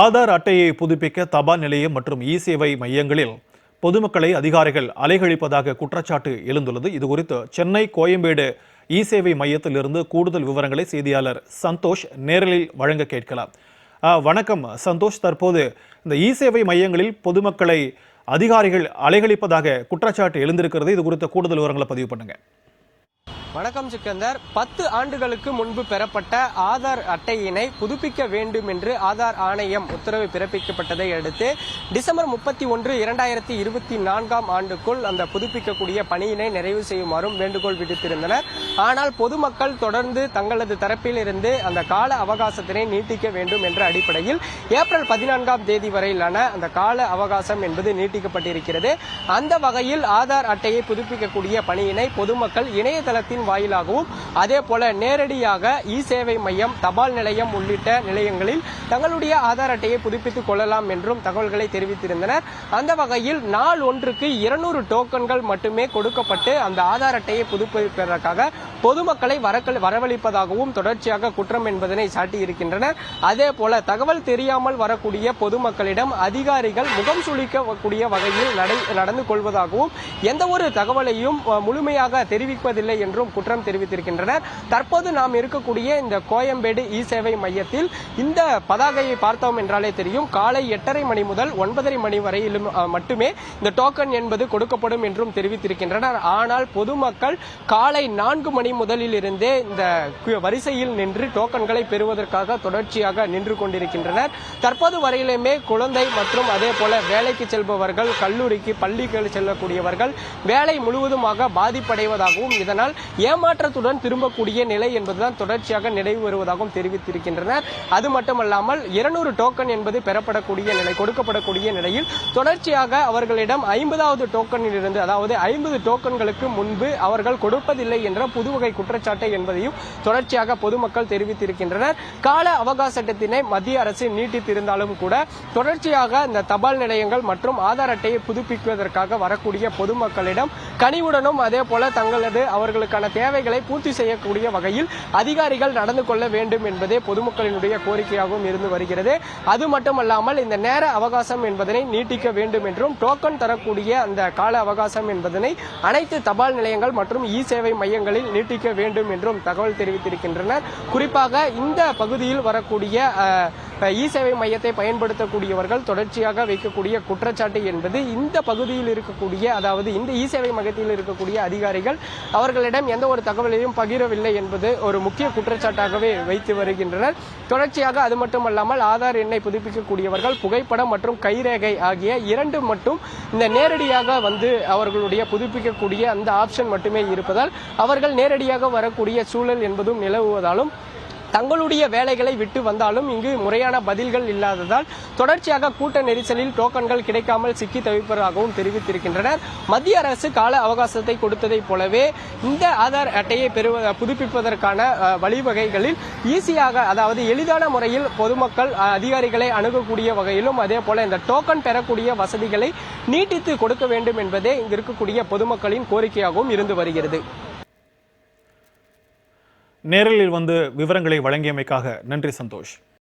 ஆதார் அட்டையை புதுப்பிக்க தபால் நிலையம் மற்றும் இ சேவை மையங்களில் பொதுமக்களை அதிகாரிகள் அலைகழிப்பதாக குற்றச்சாட்டு எழுந்துள்ளது. இது குறித்து சென்னை கோயம்பேடு இ சேவை மையத்திலிருந்து கூடுதல் விவரங்களை செய்தியாளர் சந்தோஷ் நேரலில் வழங்க கேட்கலாம். வணக்கம் சந்தோஷ். தற்போது இந்த இ சேவை மையங்களில் பொதுமக்களை அதிகாரிகள் அலைகழிப்பதாக குற்றச்சாட்டு எழுந்திருக்கிறது. இது குறித்த கூடுதல் விவரங்களை பதிவு பண்ணுங்கள் வணக்கம் சிக்கந்தர். பத்து ஆண்டுகளுக்கு முன்பு பெறப்பட்ட ஆதார் அட்டையினை புதுப்பிக்க வேண்டும் என்று ஆதார் ஆணையம் உத்தரவு பிறப்பிக்கப்பட்டதை அடுத்து டிசம்பர் முப்பத்தி ஒன்று இரண்டாயிரத்தி இருபத்தி நான்காம் ஆண்டுக்குள் அந்த புதுப்பிக்கக்கூடிய பணியினை நிறைவு செய்யுமாறும் வேண்டுகோள் விடுத்திருந்தனர். ஆனால் பொதுமக்கள் தொடர்ந்து தங்களது தரப்பில் இருந்து அந்த கால அவகாசத்தினை நீட்டிக்க வேண்டும் என்ற அடிப்படையில் ஏப்ரல் பதினான்காம் தேதி வரையிலான அந்த கால அவகாசம் என்பது நீட்டிக்கப்பட்டிருக்கிறது. அந்த வகையில் ஆதார் அட்டையை புதுப்பிக்கக்கூடிய பணியினை பொதுமக்கள் இணையதளத்தின் வாயிலாகவும் அதே போல நேரடியாக இ சேவை மையம் தபால் நிலையம் உள்ளிட்ட நிலையங்களில் தங்களுடைய ஆதார் அட்டையை புதுப்பித்துக் கொள்ளலாம் என்றும் தகவல்களை தெரிவித்திருந்தனர். அந்த வகையில் நாள் ஒன்றுக்கு இருநூறு டோக்கன்கள் மட்டுமே கொடுக்கப்பட்டு அந்த ஆதார் அட்டையை புதுப்பிப்பதற்காக பொதுமக்களை வரக்கள் வரவழைப்பதாகவும் தொடர்ச்சியாக குற்றம் என்பதனை சாட்டியிருக்கின்றனர். அதே போல தகவல் தெரியாமல் வரக்கூடிய பொதுமக்களிடம் அதிகாரிகள் முகம் சுளிக்கக்கூடிய வகையில் நடை நடந்து கொள்வதாகவும் எந்த ஒரு தகவலையும் முழுமையாக தெரிவிப்பதில்லை என்றும் குற்றம் தெரிவித்திருக்கின்றனர். தற்போது நாம் இருக்கக்கூடிய இந்த கோயம்பேடு இ சேவை மையத்தில் இந்த பதாகையை பார்த்தோம் என்றாலே தெரியும். காலை எட்டரை மணி முதல் ஒன்பதரை மணி வரையிலும் மட்டுமே இந்த டோக்கன் என்பது கொடுக்கப்படும் என்றும் தெரிவித்திருக்கின்றனர். ஆனால் பொதுமக்கள் காலை நான்கு மணி முதலில் இருந்தே இந்த வரிசையில் நின்று டோக்கன்களை பெறுவதற்காக தொடர்ச்சியாக நின்று கொண்டிருக்கின்றனர். தற்போது வரையிலுமே குழந்தை மற்றும் அதே போல வேலைக்கு செல்பவர்கள் கல்லூரிக்கு பள்ளிகள் செல்லக்கூடியவர்கள் வேலை முழுவதுமாக பாதிப்படைவதாகவும் இதனால் ஏமாற்றத்துடன் திரும்பக்கூடிய நிலை என்பதுதான் தொடர்ச்சியாக நினைவு வருவதாகவும் தெரிவித்திருக்கின்றனர். அது மட்டுமல்லாமல் இருநூறு டோக்கன் என்பது பெறப்படக்கூடிய நிலை கொடுக்கப்படக்கூடிய நிலையில் தொடர்ச்சியாக அவர்களிடம் ஐம்பதாவது டோக்கனில் இருந்து அதாவது ஐம்பது டோக்கன்களுக்கு முன்பு அவர்கள் கொடுப்பதில்லை என்ற புது புதுவகை குற்றச்சாட்டு என்பதையும் தொடர்ச்சியாக பொதுமக்கள் தெரிவித்திருக்கின்றனர். கால அவகாச சட்டத்தினை மத்திய அரசு நீட்டித்திருந்தாலும் கூட தொடர்ச்சியாக இந்த தபால் நிலையங்கள் மற்றும் ஆதார் அட்டையை புதுப்பிக்குவதற்காக வரக்கூடிய பொதுமக்களிடம் கனிவுடனும் அதே போல தங்களது அவர்களுக்கான தேவைகளை பூர்த்தி செய்யக்கூடிய வகையில் அதிகாரிகள் நடந்து கொள்ள வேண்டும் என்பதே பொதுமக்களினுடைய கோரிக்கையாகவும் இருந்து வருகிறது. அது மட்டுமல்லாமல் இந்த நேர அவகாசம் என்பதனை நீட்டிக்க வேண்டும் என்றும் டோக்கன் தரக்கூடிய அந்த கால அவகாசம் என்பதனை அனைத்து தபால் நிலையங்கள் மற்றும் இ சேவை மையங்களில் நீட்டிக்க வேண்டும் என்றும் தகவல் தெரிவித்திருக்கின்றனர். குறிப்பாக இந்த பகுதியில் வரக்கூடிய இ சேவை மையத்தை பயன்படுத்தக்கூடியவர்கள் தொடர்ச்சியாக வைக்கக்கூடிய குற்றச்சாட்டு என்பது இந்த பகுதியில் இருக்கக்கூடிய அதாவது இந்த இ சேவை மையத்தில் இருக்கக்கூடிய அதிகாரிகள் அவர்களிடம் எந்த ஒரு தகவலையும் பகிரவில்லை என்பது ஒரு முக்கிய குற்றச்சாட்டாகவே வைத்து வருகின்றனர். தொடர்ச்சியாக அது மட்டுமல்லாமல் ஆதார் எண்ணை புதுப்பிக்கக்கூடியவர்கள் புகைப்படம் மற்றும் கைரேகை ஆகிய இரண்டு மட்டும் இந்த நேரடியாக வந்து அவர்களுடைய புதுப்பிக்கக்கூடிய அந்த ஆப்ஷன் மட்டுமே இருப்பதால் அவர்கள் நேரடியாக வரக்கூடிய சூழல் என்பதும் நிலவுவதாலும் தங்களுடைய வேலைகளை விட்டு வந்தாலும் இங்கு முறையான பதில்கள் இல்லாததால் தொடர்ச்சியாக கூட்ட நெரிசலில் டோக்கன்கள் கிடைக்காமல் சிக்கி தவிப்பதாகவும் தெரிவித்திருக்கின்றனர். மத்திய அரசு கால அவகாசத்தை கொடுத்ததைப் போலவே இந்த ஆதார் அட்டையை பெறுவ புதுப்பிப்பதற்கான வழிவகைகளில் ஈஸியாக அதாவது எளிதான முறையில் பொதுமக்கள் அதிகாரிகளை அணுகக்கூடிய வகையிலும் அதே போல இந்த டோக்கன் பெறக்கூடிய வசதிகளை நீட்டித்து கொடுக்க வேண்டும் என்பதே இங்கு இருக்கக்கூடிய பொதுமக்களின் கோரிக்கையாகவும் இருந்து வருகிறது. நேரலில் வந்து விவரங்களை வழங்கியமைக்காக நன்றி சந்தோஷ்.